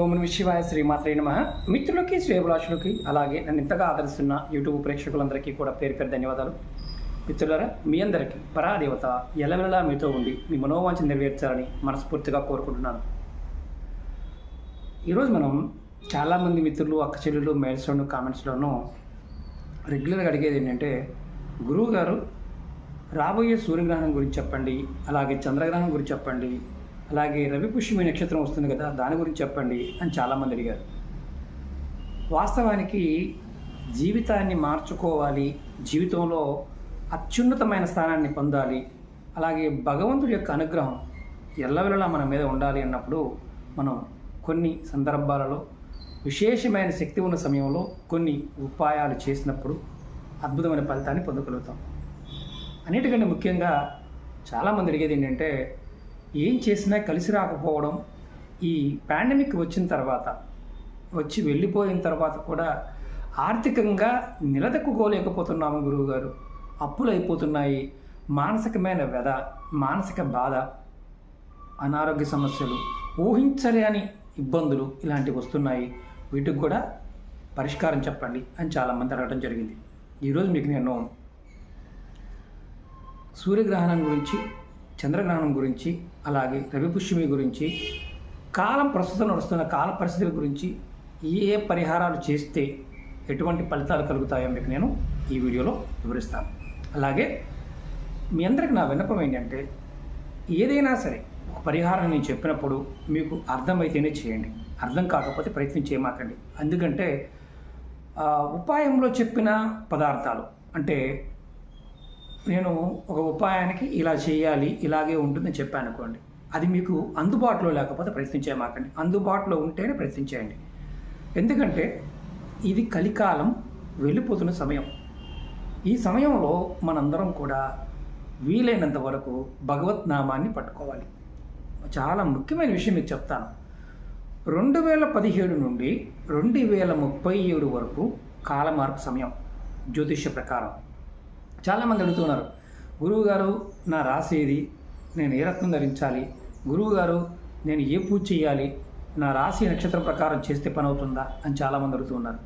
ఓం నమ శివాయ శ్రీమాత్రే నమ. మిత్రులకి శ్రేభిలాషులకి అలాగే నన్ను ఇంతగా ఆదరిస్తున్న యూట్యూబ్ ప్రేక్షకులందరికీ కూడా పేరు పేరు ధన్యవాదాలు. మిత్రులారా మీ అందరికీ పరాదేవత ఎలవెలలా మీతో ఉండి మీ మనోవాంఛ నెరవేర్చాలని మనస్ఫూర్తిగా కోరుకుంటున్నాను. ఈరోజు మనం చాలామంది మిత్రులు అక్క చెల్లెలు మెయిల్స్లోను కామెంట్స్లోనూ రెగ్యులర్గా అడిగేది ఏంటంటే గురువు గారు రాబోయే సూర్యగ్రహణం గురించి చెప్పండి అలాగే చంద్రగ్రహణం గురించి చెప్పండి అలాగే రవి పుష్యమి నక్షత్రం వస్తుంది కదా దాని గురించి చెప్పండి అని చాలామంది అడిగారు. వాస్తవానికి జీవితాన్ని మార్చుకోవాలి జీవితంలో అత్యున్నతమైన స్థానాన్ని పొందాలి అలాగే భగవంతుడి యొక్క అనుగ్రహం ఎల్లవెల్లలా మన మీద ఉండాలి అన్నప్పుడు మనం కొన్ని సందర్భాలలో విశేషమైన శక్తి ఉన్న సమయంలో కొన్ని ఉపాయాలు చేసినప్పుడు అద్భుతమైన ఫలితాన్ని పొందగలుగుతాం. అన్నిటికంటే ముఖ్యంగా చాలామంది అడిగేది ఏంటంటే ఏం చేసినా కలిసి రాకపోవడం ఈ పాండమిక్ వచ్చిన తర్వాత వచ్చి వెళ్ళిపోయిన తర్వాత కూడా ఆర్థికంగా నిలదొక్కుకోలేకపోతున్నాము గురువుగారు. అప్పులు అయిపోతున్నాయి మానసికమైన వ్యధ మానసిక బాధ అనారోగ్య సమస్యలు ఊహించలేని ఇబ్బందులు ఇలాంటివి వస్తున్నాయి. వీటికి కూడా పరిష్కారం చెప్పండి అని చాలామంది అడగడం జరిగింది. ఈరోజు మీకు నేను సూర్యగ్రహణం గురించి చంద్రగ్రహణం గురించి అలాగే రవిపుష్యమి గురించి కాలం ప్రస్తుతం నడుస్తున్న కాల పరిస్థితుల గురించి ఏ ఏ పరిహారాలు చేస్తే ఎటువంటి ఫలితాలు కలుగుతాయో మీకు నేను ఈ వీడియోలో వివరిస్తాను. అలాగే మీ అందరికి నా విన్నపం ఏంటంటే ఏదైనా సరే ఒక పరిహారం నేను చెప్పినప్పుడు మీకు అర్థమైతేనే చేయండి. అర్థం కాకపోతే ప్రయత్నం చేయమాకండి. ఎందుకంటే ఉపాయంలో చెప్పిన పదార్థాలు అంటే నేను ఒక ఉపాయానికి ఇలా చేయాలి ఇలాగే ఉంటుందని చెప్పాను అనుకోండి. అది మీకు అందుబాటులో లేకపోతే ప్రయత్నించే మాకండి. అందుబాటులో ఉంటేనే ప్రయత్నించేయండి. ఎందుకంటే ఇది కలికాలం వెళ్ళిపోతున్న సమయం. ఈ సమయంలో మనందరం కూడా వీలైనంత వరకు భగవత్ నామాన్ని పట్టుకోవాలి. చాలా ముఖ్యమైన విషయం మీకు చెప్తాను. రెండు వేల పదిహేడు నుండి రెండు వేల ముప్పై ఏడు వరకు కాలమార్పు సమయం జ్యోతిష్య ప్రకారం. చాలామంది అడుగుతున్నారు గురువుగారు నా రాశి ఏది? నేను ఏ రత్నం ధరించాలి? గురువుగారు నేను ఏ పూజ చేయాలి? నా రాశి నక్షత్రం ప్రకారం చేస్తే పని అవుతుందా? అని చాలామంది అడుగుతున్నారు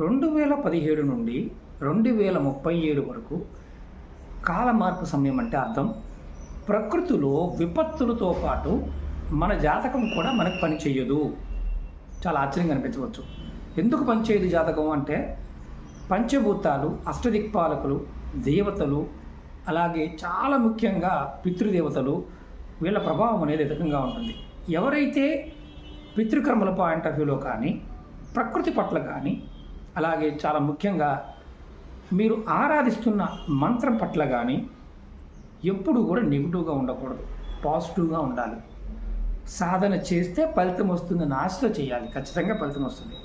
రెండు వేల పదిహేడు నుండి రెండు వేల ముప్పై ఏడు వరకు కాలమార్పు సమయం అంటే అర్థం ప్రకృతిలో విపత్తులతో పాటు మన జాతకం కూడా మనకు పని చేయదు. చాలా ఆశ్చర్యంగా అనిపించవచ్చు. ఎందుకు పనిచేయదు జాతకం అంటే పంచభూతాలు అష్టదిక్పాలకులు దేవతలు అలాగే చాలా ముఖ్యంగా పితృదేవతలు వీళ్ళ ప్రభావం అనేది అధికంగా ఉంటుంది. ఎవరైతే పితృకర్మల పాయింట్ ఆఫ్ వ్యూలో కానీ ప్రకృతి పట్ల కానీ అలాగే చాలా ముఖ్యంగా మీరు ఆరాధిస్తున్న మంత్రం పట్ల కానీ ఎప్పుడు కూడా నెగిటివ్గా ఉండకూడదు. పాజిటివ్గా ఉండాలి. సాధన చేస్తే ఫలితం వస్తుంది ఆశతో చేయాలి. ఖచ్చితంగా ఫలితం వస్తుంది.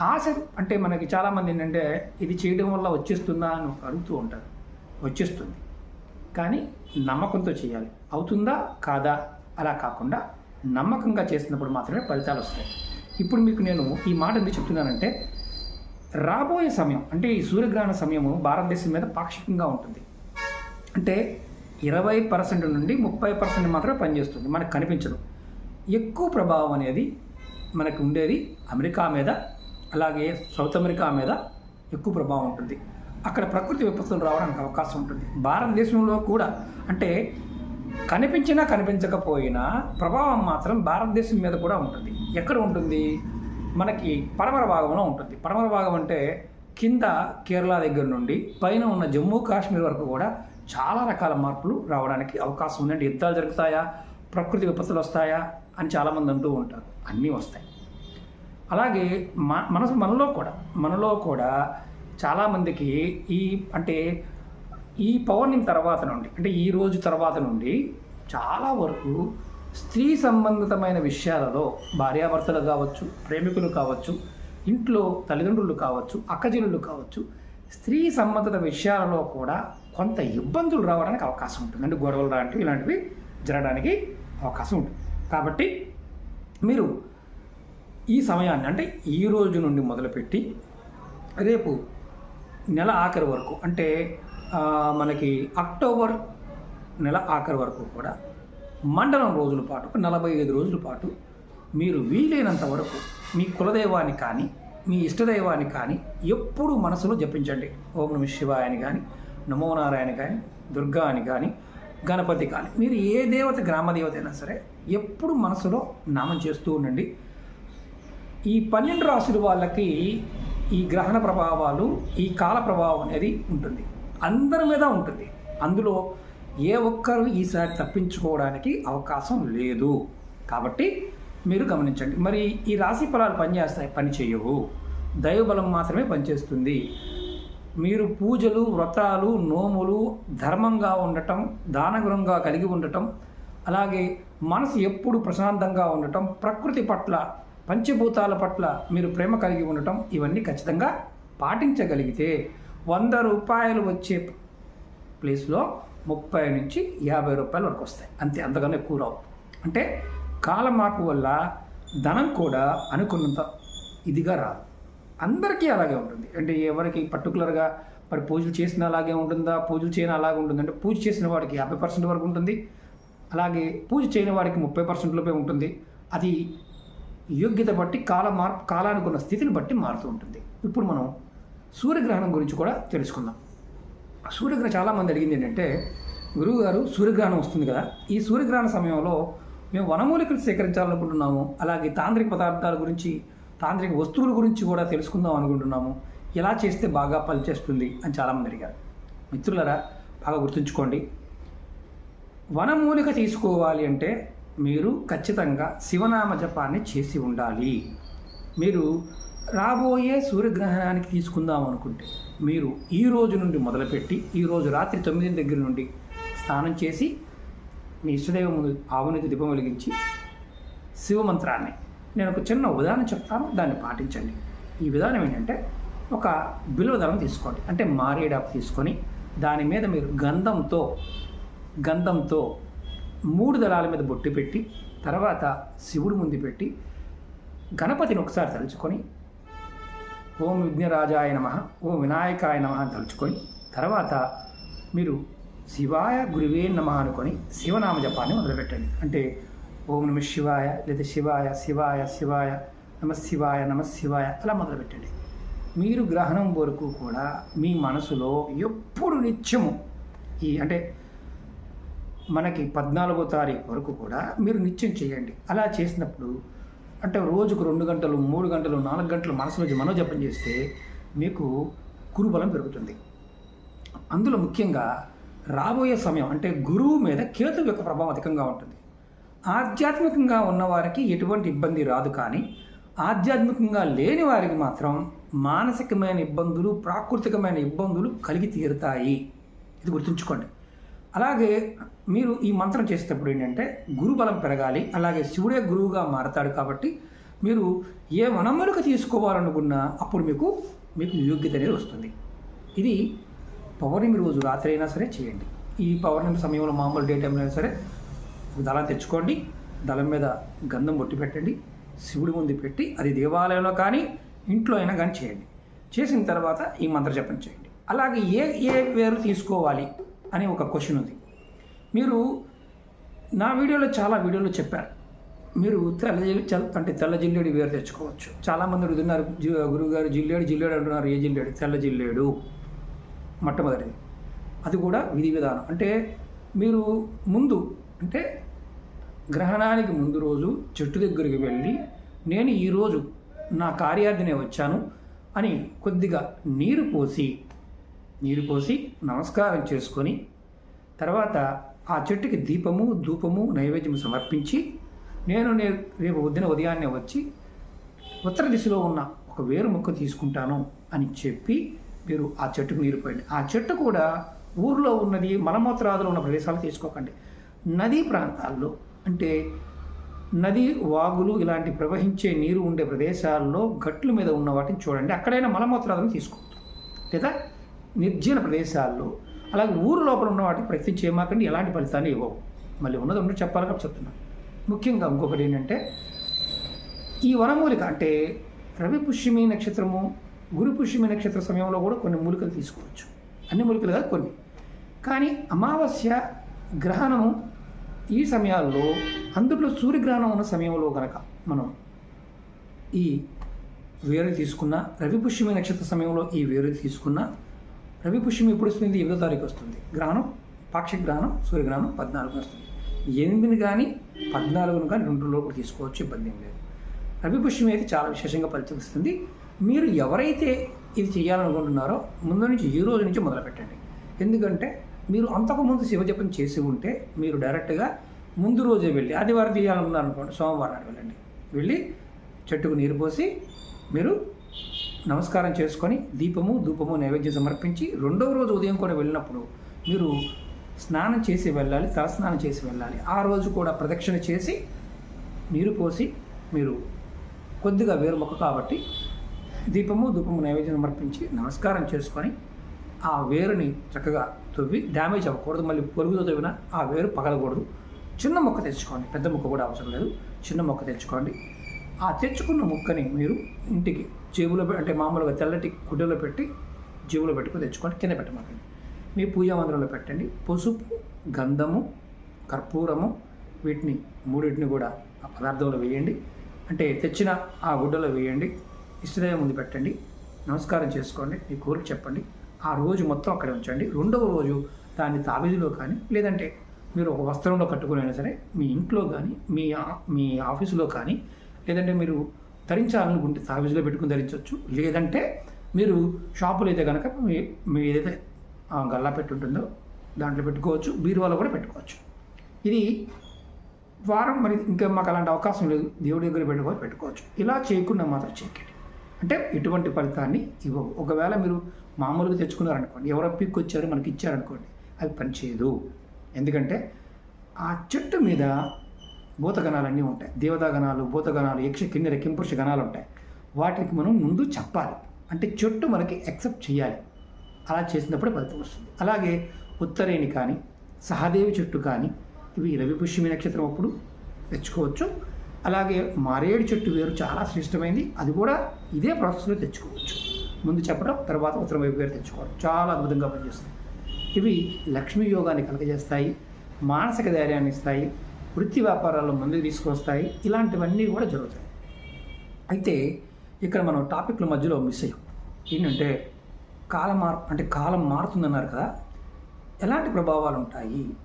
ఆశ అంటే మనకి చాలామంది ఏంటంటే ఇది చేయడం వల్ల వచ్చేస్తుందా అని అడుగుతూ ఉంటారు. వచ్చేస్తుంది. కానీ నమ్మకంతో చేయాలి. అవుతుందా? కాదా? అలా కాకుండా నమ్మకంగా చేసినప్పుడు మాత్రమే ఫలితాలు వస్తాయి. ఇప్పుడు మీకు నేను ఈ మాట ఎందుకు చెప్తున్నానంటే రాబోయే సమయం అంటే ఈ సూర్యగ్రహణ సమయము భారతదేశం మీద పాక్షికంగా ఉంటుంది. అంటే ఇరవై పర్సెంట్ నుండి ముప్పై పర్సెంట్ మాత్రమే పనిచేస్తుంది. మనకు కనిపించదు. ఎక్కువ ప్రభావం అనేది మనకు ఉండేది అమెరికా మీద అలాగే సౌత్ అమెరికా మీద ఎక్కువ ప్రభావం ఉంటుంది. అక్కడ ప్రకృతి విపత్తులు రావడానికి అవకాశం ఉంటుంది. భారతదేశంలో కూడా అంటే కనిపించినా కనిపించకపోయినా ప్రభావం మాత్రం భారతదేశం మీద కూడా ఉంటుంది. ఎక్కడ ఉంటుంది? మనకి పడమర భాగంలో ఉంటుంది. పడమర భాగం అంటే కింద కేరళ దగ్గర నుండి పైన ఉన్న జమ్మూ కాశ్మీర్ వరకు కూడా చాలా రకాల మార్పులు రావడానికి అవకాశం ఉందండి. యుద్ధాలు జరుగుతాయా? ప్రకృతి విపత్తులు వస్తాయా? అని చాలామంది అంటూ ఉంటారు. అన్నీ వస్తాయి. అలాగే మన మనసు మనలో కూడా మనలో కూడా చాలామందికి ఈ అంటే ఈ పౌర్ణమి తర్వాత నుండి అంటే ఈ రోజు తర్వాత నుండి చాలా వరకు స్త్రీ సంబంధితమైన విషయాలలో భార్యాభర్తలు కావచ్చు ప్రేమికులు కావచ్చు ఇంట్లో తల్లిదండ్రులు కావచ్చు అక్కజనులు కావచ్చు స్త్రీ సంబంధిత విషయాలలో కూడా కొంత ఇబ్బందులు రావడానికి అవకాశం ఉంటుంది. అంటే గొడవలు లాంటివి ఇలాంటివి జరగడానికి అవకాశం ఉంటుంది. కాబట్టి మీరు ఈ సమయాన్ని అంటే ఈ రోజు నుండి మొదలుపెట్టి రేపు నెల ఆఖరి వరకు అంటే మనకి అక్టోబర్ నెల ఆఖరి వరకు కూడా మండలం రోజుల పాటు ఒక నలభై ఐదు రోజుల పాటు మీరు వీలైనంత వరకు మీ కులదైవాన్ని కానీ మీ ఇష్టదైవాన్ని కానీ ఎప్పుడు మనసులో జపించండి. ఓం నమ శివాయ అని కానీ నమో నారాయణ కానీ దుర్గా అని కానీ గణపతి కానీ మీరు ఏ దేవత గ్రామ దేవత అయినా సరే ఎప్పుడు మనసులో నామం చేస్తూ ఉండండి. ఈ పన్నెండు రాశులు వాళ్ళకి ఈ గ్రహణ ప్రభావాలు ఈ కాల ప్రభావం అనేది ఉంటుంది. అందరి మీద ఉంటుంది. అందులో ఏ ఒక్కరు ఈసారి తప్పించుకోవడానికి అవకాశం లేదు. కాబట్టి మీరు గమనించండి. మరి ఈ రాశి ఫలాలు పనిచేస్తాయి పని చేయవు దైవబలం మాత్రమే పనిచేస్తుంది. మీరు పూజలు వ్రతాలు నోములు ధర్మంగా ఉండటం దానగుణంగా కలిగి ఉండటం అలాగే మనసు ఎప్పుడు ప్రశాంతంగా ఉండటం ప్రకృతి పట్ల పంచభూతాల పట్ల మీరు ప్రేమ కలిగి ఉండటం ఇవన్నీ ఖచ్చితంగా పాటించగలిగితే వంద రూపాయలు వచ్చే ప్లేస్లో ముప్పై నుంచి యాభై రూపాయల వరకు వస్తాయి. అంతే అంతకన్నా ఎక్కువ రావు. అంటే కాల మార్పు వల్ల ధనం కూడా అనుకున్నంత ఇదిగా రాదు. అందరికీ అలాగే ఉంటుంది. అంటే ఎవరికి పర్టికులర్గా మరి పూజలు చేసిన అలాగే ఉంటుందా పూజలు చేయని అలాగే ఉంటుంది. అంటే పూజ చేసిన వాడికి యాభై పర్సెంట్ వరకు ఉంటుంది. అలాగే పూజ చేయని వాడికి ముప్పై పర్సెంట్ లోపే ఉంటుంది. అది యోగ్యత బట్టి కాల మార్పు కాలానికి ఉన్న స్థితిని బట్టి మారుతూ ఉంటుంది. ఇప్పుడు మనం సూర్యగ్రహణం గురించి కూడా తెలుసుకుందాం. సూర్యగ్రహణం చాలామంది అడిగింది ఏంటంటే గురువుగారు సూర్యగ్రహణం వస్తుంది కదా ఈ సూర్యగ్రహణ సమయంలో మేము వనమూలికలు సేకరించాలనుకుంటున్నాము అలాగే తాంత్రిక పదార్థాల గురించి తాంత్రిక వస్తువుల గురించి కూడా తెలుసుకుందాం అనుకుంటున్నాము. ఎలా చేస్తే బాగా పనిచేస్తుంది అని చాలామంది అడిగారు. మిత్రులరా బాగా గుర్తుంచుకోండి. వనమూలిక తీసుకోవాలి అంటే మీరు ఖచ్చితంగా శివనామ జపాన్ని చేసి ఉండాలి. మీరు రాబోయే సూర్యగ్రహణానికి తీసుకుందాం అనుకుంటే మీరు ఈ రోజు నుండి మొదలుపెట్టి ఈ రోజు రాత్రి తొమ్మిది దగ్గర నుండి స్నానం చేసి మీ ఇష్టదైవం ముందు ఆవునికి దీపం వెలిగించి శివమంత్రాన్ని నేను ఒక చిన్న ఉదాహరణ చెప్తాను దాన్ని పాటించండి. ఈ విధానం ఏంటంటే ఒక బిల్వదళం తీసుకోండి. అంటే మారేడాకు తీసుకొని దాని మీద మీరు గంధంతో గంధంతో మూడు దళాల మీద బొట్టు పెట్టి తర్వాత శివుడు ముందు పెట్టి గణపతిని ఒకసారి తలుచుకొని ఓం విఘ్నరాజాయ నమ ఓం వినాయకాయ నమ అని తలుచుకొని తర్వాత మీరు శివాయ గురువే నమ అనుకొని శివనామ జపాన్ని మొదలుపెట్టండి. అంటే ఓం నమ శివాయ లేదా శివాయ శివాయ శివాయ నమ శివాయ నమ శివాయ అలా మొదలుపెట్టండి. మీరు గ్రహణం వరకు కూడా మీ మనసులో ఎప్పుడు నిత్యము ఈ అంటే మనకి పద్నాలుగో తారీఖు వరకు కూడా మీరు నిత్యం చేయండి. అలా చేసినప్పుడు అంటే రోజుకు రెండు గంటలు మూడు గంటలు నాలుగు గంటలు మనసులో మనోజపం చేస్తే మీకు గురుబలం పెరుగుతుంది. అందులో ముఖ్యంగా రాబోయే సమయం అంటే గురువు మీద కేతు యొక్క ప్రభావం అధికంగా ఉంటుంది. ఆధ్యాత్మికంగా ఉన్నవారికి ఎటువంటి ఇబ్బంది రాదు కానీ ఆధ్యాత్మికంగా లేని వారికి మాత్రం మానసికమైన ఇబ్బందులు ప్రాకృతికమైన ఇబ్బందులు కలిగి తీరుతాయి. ఇది గుర్తుంచుకోండి. అలాగే మీరు ఈ మంత్రం చేసేటప్పుడు ఏంటంటే గురుబలం పెరగాలి అలాగే శివుడే గురువుగా మారతాడు కాబట్టి మీరు ఏ వనములకు తీసుకోవాలనుకున్నా అప్పుడు మీకు మీకు యోగ్యత అనేది వస్తుంది. ఇది పౌర్ణమి రోజు రాత్రి అయినా సరే చేయండి. ఈ పౌర్ణమి సమయంలో మామూలు డే టైంలో అయినా సరే దళం తెచ్చుకోండి దళం మీద గంధం బొట్టి పెట్టండి శివుడి ముందు పెట్టి అది దేవాలయంలో కానీ ఇంట్లో అయినా కానీ చేయండి. చేసిన తర్వాత ఈ మంత్ర జపం చేయండి. అలాగే ఏ ఏ పేరు తీసుకోవాలి అని ఒక క్వశ్చన్ ఉంది. మీరు నా వీడియోలో చాలా వీడియోలో చెప్పారు. మీరు తెల్ల అంటే తెల్ల జిల్లేడు వేరు తెచ్చుకోవచ్చు. చాలామంది అడుగుతున్నారు గురువుగారు జిల్లేడు జిల్లేడు అంటున్నారు ఏ జిల్లేడు? తెల్ల జిల్లేడు. మొట్టమొదటిది. అది కూడా విధి విధానం. అంటే మీరు ముందు అంటే గ్రహణానికి ముందు రోజు చెట్టు దగ్గరికి వెళ్ళి నేను ఈరోజు నా కార్యార్థినే వచ్చాను అని కొద్దిగా నీరు పోసి నీరు పోసి నమస్కారం చేసుకొని తర్వాత ఆ చెట్టుకి దీపము ధూపము నైవేద్యము సమర్పించి నేను రేపు వద్దిన ఉదయాన్నే వచ్చి ఉత్తర దిశలో ఉన్న ఒక వేరు మొక్క తీసుకుంటాను అని చెప్పి మీరు ఆ చెట్టుకు నీరు పోయండి. ఆ చెట్టు కూడా ఊర్లో ఉన్నది మలమూత్రాదులు ఉన్న ప్రదేశాలు తీసుకోకండి. నదీ ప్రాంతాల్లో అంటే నది వాగులు ఇలాంటి ప్రవహించే నీరు ఉండే ప్రదేశాల్లో గట్ల మీద ఉన్న వాటిని చూడండి. అక్కడైనా మలమూత్రాదులను తీసుకోవచ్చు లేదా నిర్జన ప్రదేశాల్లో అలాగే ఊరు లోపల ఉన్న వాటికి ప్రయత్నం చేయమాకండి ఎలాంటి ఫలితాలు ఇవ్వవు. మళ్ళీ ఉన్నది ఉండదు చెప్పాలి కాబట్టి చెప్తున్నాను ముఖ్యంగా ఇంకొకటి ఏంటంటే ఈ వనమూలిక అంటే రవి పుష్యమి నక్షత్రము గురు పుష్యమి నక్షత్ర సమయంలో కూడా కొన్ని మూలికలు తీసుకోవచ్చు. అన్ని మూలికలు కాదు కొన్ని. కానీ అమావాస్య గ్రహణము ఈ సమయాల్లో అందులో సూర్యగ్రహణం ఉన్న సమయంలో కనుక మనం ఈ వేరు తీసుకున్న రవి పుష్యమి నక్షత్ర సమయంలో ఈ వేరు తీసుకున్న రవి పుష్యం ఎప్పుడు వస్తుంది? ఎనిమిదో తారీఖు వస్తుంది. గ్రహణం పాక్షిక గ్రహణం సూర్యగ్రహణం పద్నాలుగు వస్తుంది. ఎనిమిది కానీ పద్నాలుగును కానీ రెండు లోపు తీసుకోవచ్చు ఇబ్బంది ఏం లేదు. రవి పుష్యం అయితే చాలా విశేషంగా ఫలితమిస్తుంది. మీరు ఎవరైతే ఇది చేయాలనుకుంటున్నారో ముందు నుంచి ఈ రోజు నుంచి మొదలు పెట్టండి. ఎందుకంటే మీరు అంతకుముందు శివజపం చేసి ఉంటే మీరు డైరెక్ట్గా ముందు రోజే వెళ్ళి ఆదివారం చేయాలనుకున్నారు అనుకోండి సోమవారం వెళ్ళండి. వెళ్ళి చెట్టుకు నీరు పోసి మీరు నమస్కారం చేసుకొని దీపము ధూపము నైవేద్యం సమర్పించి రెండవ రోజు ఉదయం కూడా వెళ్ళినప్పుడు మీరు స్నానం చేసి వెళ్ళాలి తలస్నానం చేసి వెళ్ళాలి. ఆ రోజు కూడా ప్రదక్షిణ చేసి నీరు పోసి మీరు కొద్దిగా వేరు మొక్క కాబట్టి దీపము ధూపము నైవేద్యం సమర్పించి నమస్కారం చేసుకొని ఆ వేరుని చక్కగా తవ్వి డ్యామేజ్ అవ్వకూడదు మళ్ళీ పొరుగుతో తవ్విన ఆ వేరు పగలకూడదు. చిన్న మొక్క తెచ్చుకోండి పెద్ద మొక్క కూడా అవసరం లేదు. చిన్న మొక్క తెచ్చుకోండి. ఆ తెచ్చుకున్న ముక్కని మీరు ఇంటికి జేబులో పె- అంటే మామూలుగా తెల్లటి గుడ్డలో పెట్టి జేబులో పెట్టుకొని తెచ్చుకోండి కింద పెట్టమాకండి. మీ పూజా మందిరంలో పెట్టండి. పసుపు గంధము కర్పూరము వీటిని మూడింటిని కూడా ఆ పదార్థంలో వేయండి. అంటే తెచ్చిన ఆ గుడ్డలో వేయండి. ఇష్టదైవం ముందు పెట్టండి. నమస్కారం చేసుకోండి. మీ కోరిక చెప్పండి. ఆ రోజు మొత్తం అక్కడే ఉంచండి. రెండవ రోజు దాన్ని తాబేదిలో కానీ లేదంటే మీరు ఒక వస్త్రంలో కట్టుకునైనా సరే మీ ఇంట్లో కానీ మీ ఆ- మీ ఆఫీసులో కానీ లేదంటే మీరు ధరించాలనుకుంటే సావేజ్లో పెట్టుకుని ధరించవచ్చు. లేదంటే మీరు షాపులో అయితే కనుక మీ మీ ఏదైతే గల్లా పెట్టుంటుందో దాంట్లో పెట్టుకోవచ్చు. బీరువాలో కూడా పెట్టుకోవచ్చు. ఇది వారం మరి ఇంకా మాకు అలాంటి అవకాశం లేదు. దేవుడి దగ్గర పెట్టుకోవచ్చు పెట్టుకోవచ్చు. ఇలా చేయకుండా మాత్రం చేయకండి. అంటే ఎటువంటి ఫలితాన్ని ఇవ్వవు. ఒకవేళ మీరు మామూలుగా తెచ్చుకున్నారనుకోండి ఎవరో పిక్ వచ్చారో మనకి ఇచ్చారనుకోండి అది పనిచేయదు. ఎందుకంటే ఆ చెట్టు మీద భూతగణాలన్నీ ఉంటాయి. దేవతాగణాలు భూతగణాలు యక్ష కిన్నెర కింపురుష గణాలు ఉంటాయి. వాటికి మనం ముందు చెప్పాలి. అంటే చెట్టు మనకి యాక్సెప్ట్ చేయాలి. అలా చేసినప్పుడు ఫలితం వస్తుంది. అలాగే ఉత్తరేణి కానీ సహదేవి చెట్టు కానీ ఇవి రవిపుష్యమి నక్షత్రం అప్పుడు తెచ్చుకోవచ్చు. అలాగే మారేడు చెట్టు వేరు చాలా శ్రేష్టమైంది. అది కూడా ఇదే ప్రాసెస్లో తెచ్చుకోవచ్చు. ముందు చెప్పడం తర్వాత ఉత్తరం వైపు వేరు తెచ్చుకోవడం. చాలా అద్భుతంగా పనిచేస్తుంది ఇవి లక్ష్మీ యోగాన్ని కలగజేస్తాయి మానసిక ధైర్యాన్ని ఇస్తాయి వృత్తి వ్యాపారాల్లో ముందుకు తీసుకొస్తాయి. ఇలాంటివన్నీ కూడా జరుగుతాయి. అయితే ఇక్కడ మనం టాపిక్ల మధ్యలో మిస్ అయ్యాం. ఏంటంటే కాలం మార్ అంటే కాలం మారుతుందన్నారు కదా. ఎలాంటి ప్రభావాలు ఉంటాయి?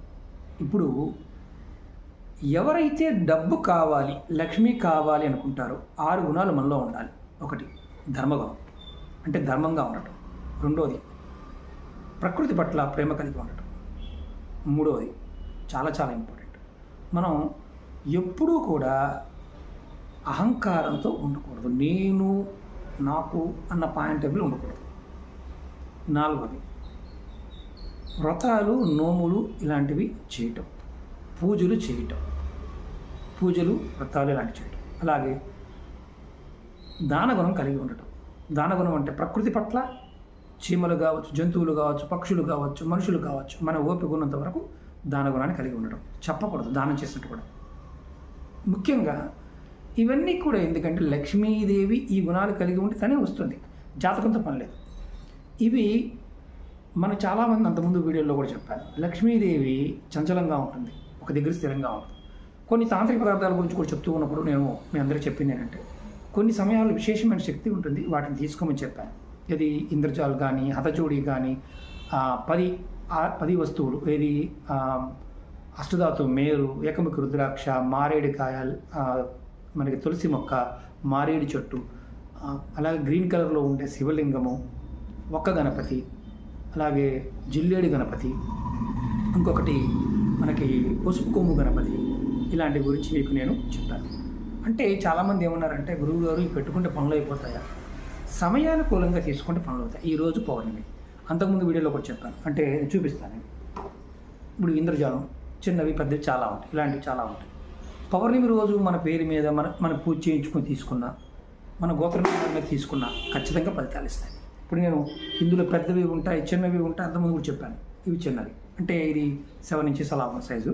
ఇప్పుడు ఎవరైతే డబ్బు కావాలి లక్ష్మి కావాలి అనుకుంటారో ఆరు గుణాలు మనలో ఉండాలి. ఒకటి ధర్మగుణం. అంటే ధర్మంగా ఉండటం. రెండోది ప్రకృతి పట్ల ప్రేమ కలిగి ఉండటం. మూడవది చాలా చాలా ఇంపార్టెంట్. మనం ఎప్పుడూ కూడా అహంకారంతో ఉండకూడదు. నేను నాకు అన్న పాయింట్ ఆఫ్ ఉండకూడదు. నాలుగవది వ్రతాలు నోములు ఇలాంటివి చేయటం. పూజలు చేయటం. పూజలు వ్రతాలు ఇలాంటివి చేయటం. అలాగే దానగుణం కలిగి ఉండటం. దానగుణం అంటే ప్రకృతి పట్ల చీమలు కావచ్చు జంతువులు కావచ్చు పక్షులు కావచ్చు మనుషులు కావచ్చు మన ఓపిక ఉన్నంత వరకు దాన గుణాన్ని కలిగి ఉండడం చెప్పకూడదు దానం చేసినట్టు కూడా. ముఖ్యంగా ఇవన్నీ కూడా ఎందుకంటే లక్ష్మీదేవి ఈ గుణాలు కలిగి ఉంటే తనే వస్తుంది. జాతకంతో పని లేదు. ఇవి మనం చాలామంది అంతకుముందు వీడియోలో కూడా చెప్పాను. లక్ష్మీదేవి చంచలంగా ఉంటుంది ఒక దగ్గర స్థిరంగా ఉంటుంది. కొన్ని తాంత్రిక పదార్థాల గురించి కూడా చెప్తూ ఉన్నప్పుడు నేను మీ అందరికీ చెప్పింది ఏంటంటే కొన్ని సమయాల్లో విశేషమైన శక్తి ఉంటుంది వాటిని తీసుకోమని చెప్పాను. ఇది ఇంద్రజాల్ కానీ హతచూడి కానీ పది ఆ పది వస్తువులు ఏది అష్టధాతు మేరు ఏకముఖి రుద్రాక్ష మారేడు కాయ మనకి తులసి మొక్క మారేడు చెట్టు అలాగే గ్రీన్ కలర్లో ఉండే శివలింగము ఒక్క గణపతి అలాగే జిల్లేడు గణపతి ఇంకొకటి మనకి పసుపు కొమ్ము గణపతి ఇలాంటి గురించి మీకు నేను చెప్పాను. అంటే చాలామంది ఏమన్నారంటే గురువు గారు పెట్టుకుంటే పనులు అయిపోతాయా? సమయానుకూలంగా తీసుకుంటే పనులు అవుతాయి. ఈరోజు పౌర్ణమి. అంతకుముందు వీడియోలో కూడా చెప్పాను. అంటే నేను చూపిస్తాను. ఇప్పుడు ఇంద్రజాలం చిన్నవి పెద్దవి చాలా ఉంటాయి. ఇలాంటివి చాలా ఉంటాయి. పౌర్ణమి రోజు మన పేరు మీద మన మన పూజ చేయించుకొని తీసుకున్నా మన గోత్రం మీద తీసుకున్నా ఖచ్చితంగా ఫలితాలు ఇస్తాయి. ఇప్పుడు నేను ఇందులో పెద్దవి ఉంటాయి చిన్నవి ఉంటాయి అంతకుముందు కూడా చెప్పాను. ఇవి చిన్నవి. అంటే ఇది సెవెన్ ఇంచెస్ అలా ఉన్న సైజు.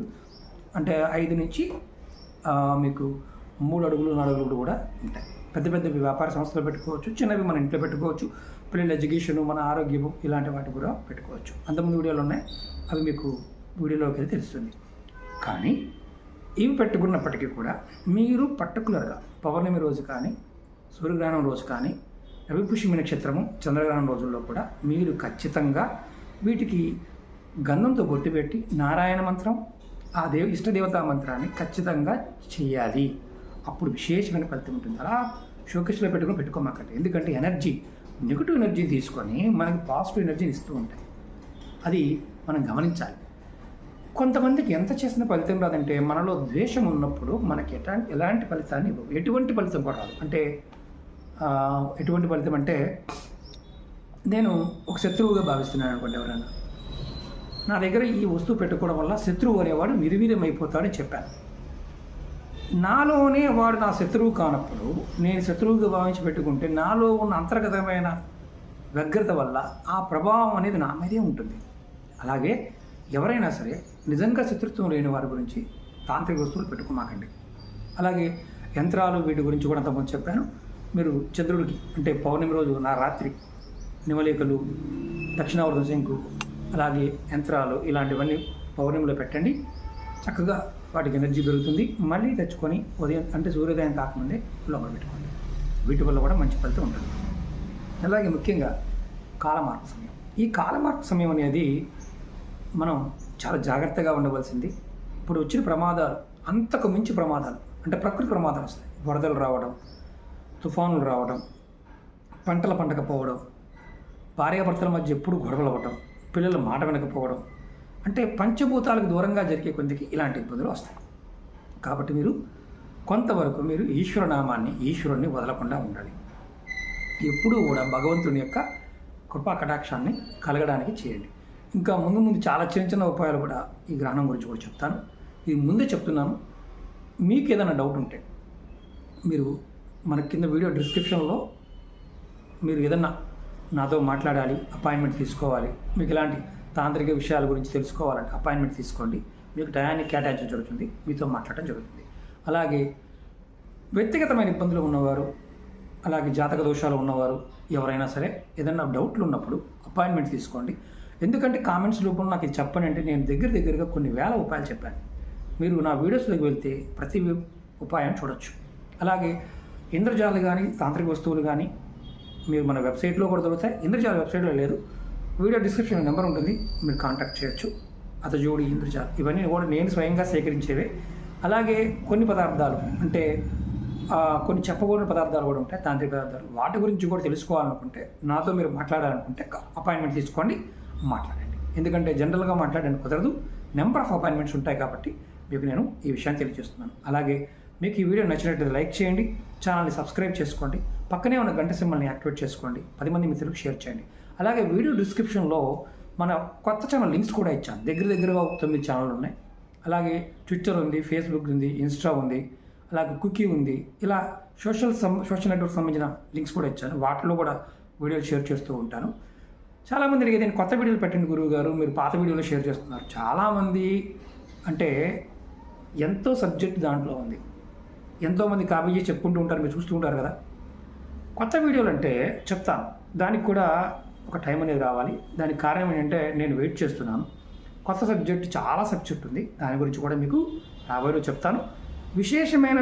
అంటే ఐదు నుంచి మీకు మూడు అడుగులు నాలుగు అడుగులు కూడా ఉంటాయి. పెద్ద పెద్దవి వ్యాపార సంస్థలు పెట్టుకోవచ్చు చిన్నవి మన ఇంట్లో పెట్టుకోవచ్చు పిల్లల ఎడ్యుకేషన్ మన ఆరోగ్యము ఇలాంటి వాటి కూడా పెట్టుకోవచ్చు. అంతమంది వీడియోలు ఉన్నాయి అవి మీకు వీడియోలోకి వెళ్ళి తెలుస్తుంది. కానీ ఇవి పెట్టుకున్నప్పటికీ కూడా మీరు పర్టికులర్గా పౌర్ణమి రోజు కానీ సూర్యగ్రహణం రోజు కానీ రవిపుష్యమి నక్షత్రము చంద్రగ్రహణం రోజుల్లో కూడా మీరు ఖచ్చితంగా వీటికి గంధంతో బొట్టు పెట్టి నారాయణ మంత్రం ఆ దేవ ఇష్టదేవతా మంత్రాన్ని ఖచ్చితంగా చేయాలి. అప్పుడు విశేషమైన ఫలితం ఉంటుంది. అలా షోకేస్లో పెట్టుకుని పెట్టుకోమాకండి. ఎందుకంటే ఎనర్జీ నెగిటివ్ ఎనర్జీ తీసుకొని మనకి పాజిటివ్ ఎనర్జీని ఇస్తూ ఉంటాయి. అది మనం గమనించాలి. కొంతమందికి ఎంత చేసిన ఫలితం రాదంటే మనలో ద్వేషం ఉన్నప్పుడు మనకి ఎలాంటి ఎలాంటి ఫలితాన్ని ఇవ్వవు. ఎటువంటి ఫలితం కూడా రాదు. అంటే ఎటువంటి ఫలితం అంటే నేను ఒక శత్రువుగా భావిస్తున్నాను అనుకోండి ఎవరైనా. నా దగ్గర ఈ వస్తువు పెట్టుకోవడం వల్ల శత్రువు అనేవాడు నిర్వీర్యమైపోతాడని చెప్పాను. నాలోనే వాడు నా శత్రువు కానప్పుడు నేను శత్రువుగా భావించి పెట్టుకుంటే నాలో ఉన్న అంతర్గతమైన వ్యగ్రత వల్ల ఆ ప్రభావం అనేది నా మీదే ఉంటుంది. అలాగే ఎవరైనా సరే నిజంగా శత్రుత్వం లేని వారి గురించి తాంత్రిక వస్తువులు పెట్టుకోమాకండి. అలాగే యంత్రాలు వీటి గురించి కూడా అంతకుముందు చెప్పాను. మీరు చంద్రుడికి అంటే పౌర్ణమి రోజు నా రాత్రి నిమలేఖలు దక్షిణావర్ధ శంకు అలాగే యంత్రాలు ఇలాంటివన్నీ పౌర్ణమిలో పెట్టండి. చక్కగా వాటికి ఎనర్జీ పెరుగుతుంది మళ్ళీ తెచ్చుకొని ఉదయం అంటే సూర్యోదయం కాకముందే లోపల పెట్టుకోండి. వీటి వల్ల కూడా మంచి ఫలితం ఉంటుంది. అలాగే ముఖ్యంగా కాలమార్పు సమయం. ఈ కాలమార్పు సమయం అనేది మనం చాలా జాగ్రత్తగా ఉండవలసింది. ఇప్పుడు వచ్చిన ప్రమాదాలు అంతకు మించి ప్రమాదాలు అంటే ప్రకృతి ప్రమాదాలు వస్తాయి. వరదలు రావడం తుఫానులు రావడం పంటలు పండకపోవడం భార్యాభర్తల మధ్య ఎప్పుడు గొడవలు అవ్వడం పిల్లలు మాట వినకపోవడం అంటే పంచభూతాలకు దూరంగా జరిగే కొద్దికి ఇలాంటి ఇబ్బందులు వస్తాయి. కాబట్టి మీరు కొంతవరకు మీరు ఈశ్వరనామాన్ని ఈశ్వరుణ్ణి వదలకుండా ఉండాలి ఎప్పుడూ కూడా భగవంతుని యొక్క కృపా కటాక్షాన్ని కలగడానికి చేయండి. ఇంకా ముందు ముందు చాలా చిన్న చిన్న ఉపాయాలు కూడా ఈ గ్రహణం గురించి కూడా చెప్తాను. ఇది ముందే చెప్తున్నాను. మీకు ఏదైనా డౌట్ ఉంటే మీరు మన కింద వీడియో డిస్క్రిప్షన్లో మీరు ఏదన్నా నాతో మాట్లాడాలి అపాయింట్మెంట్ తీసుకోవాలి మీకు ఇలాంటి తాంత్రిక విషయాల గురించి తెలుసుకోవాలంటే అపాయింట్మెంట్ తీసుకోండి. మీకు టయాన్ని కేటాయించడం జరుగుతుంది. మీతో మాట్లాడటం జరుగుతుంది. అలాగే వ్యక్తిగతమైన ఇబ్బందులు ఉన్నవారు అలాగే జాతక దోషాలు ఉన్నవారు ఎవరైనా సరే ఏదైనా డౌట్లు ఉన్నప్పుడు అపాయింట్మెంట్ తీసుకోండి. ఎందుకంటే కామెంట్స్ రూపంలో నాకు ఇది చెప్పండి అంటే నేను దగ్గర దగ్గరగా కొన్ని వేల ఉపాయాలు చెప్పాను. మీరు నా వీడియోస్లోకి వెళ్తే ప్రతి ఉపాయం చూడొచ్చు. అలాగే ఇంద్రజాలు కానీ తాంత్రిక వస్తువులు కానీ మీరు మన వెబ్సైట్లో కూడా దొరుకుతాయి. ఇంద్రజాల వెబ్సైట్లో లేదు. వీడియో డిస్క్రిప్షన్ నెంబర్ ఉంటుంది. మీరు కాంటాక్ట్ చేయొచ్చు. అతజోడి ఇంద్రజాల్ ఇవన్నీ కూడా నేను స్వయంగా సేకరించేవే. అలాగే కొన్ని పదార్థాలు అంటే కొన్ని చెప్పకూడని పదార్థాలు కూడా ఉంటాయి తాంత్రిక పదార్థాలు. వాటి గురించి కూడా తెలుసుకోవాలనుకుంటే నాతో మీరు మాట్లాడాలనుకుంటే అపాయింట్మెంట్ తీసుకోండి మాట్లాడండి. ఎందుకంటే జనరల్గా మాట్లాడడానికి కుదరదు. నెంబర్ ఆఫ్ అపాయింట్మెంట్స్ ఉంటాయి కాబట్టి మీకు నేను ఈ విషయాన్ని తెలియజేస్తున్నాను. అలాగే మీకు ఈ వీడియో నచ్చినట్లయితే లైక్ చేయండి ఛానల్ని సబ్స్క్రైబ్ చేసుకోండి పక్కనే ఉన్న గంట సింబల్ని యాక్టివేట్ చేసుకోండి పది మంది మిత్రులకు షేర్ చేయండి. అలాగే వీడియో డిస్క్రిప్షన్లో మన కొత్త ఛానల్ లింక్స్ కూడా ఇచ్చాను. దగ్గర దగ్గరగా తొమ్మిది ఛానళ్ళు ఉన్నాయి. అలాగే ట్విట్టర్ ఉంది ఫేస్బుక్ ఉంది ఇన్స్టా ఉంది అలాగే కుకీ ఉంది. ఇలా సోషల్ సం సోషల్ నెట్వర్క్ సంబంధించిన లింక్స్ కూడా ఇచ్చాను. వాటిలో కూడా వీడియోలు షేర్ చేస్తూ ఉంటాను. చాలామంది అడిగేది నేను కొత్త వీడియోలు పెట్టండి గురువు గారు మీరు పాత వీడియోలు షేర్ చేస్తున్నారు. చాలామంది అంటే ఎంతో సబ్జెక్ట్ దాంట్లో ఉంది. ఎంతోమంది కాపీ చేసి చెప్పుకుంటూ ఉంటారు మీరు చూస్తూ ఉంటారు కదా. కొత్త వీడియోలు అంటే చెప్తాను. దానికి కూడా ఒక టైం అనేది రావాలి. దానికి కారణం ఏంటంటే నేను వెయిట్ చేస్తున్నాను. కొత్త సబ్జెక్ట్ చాలా సబ్జెక్ట్ ఉంది. దాని గురించి కూడా మీకు రాబోయే చెప్తాను. విశేషమైన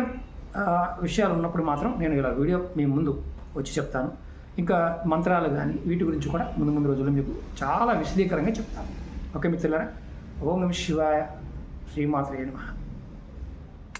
విషయాలు ఉన్నప్పుడు మాత్రం నేను ఇలా వీడియో మీ ముందు వచ్చి చెప్తాను. ఇంకా మంత్రాలు కానీ వీటి గురించి కూడా ముందు ముందు రోజుల్లో మీకు చాలా విశదీకరంగా చెప్తాను. ఓకే మిత్రులారా? ఓం నమ శివాయ. శ్రీమాత్రే నమః.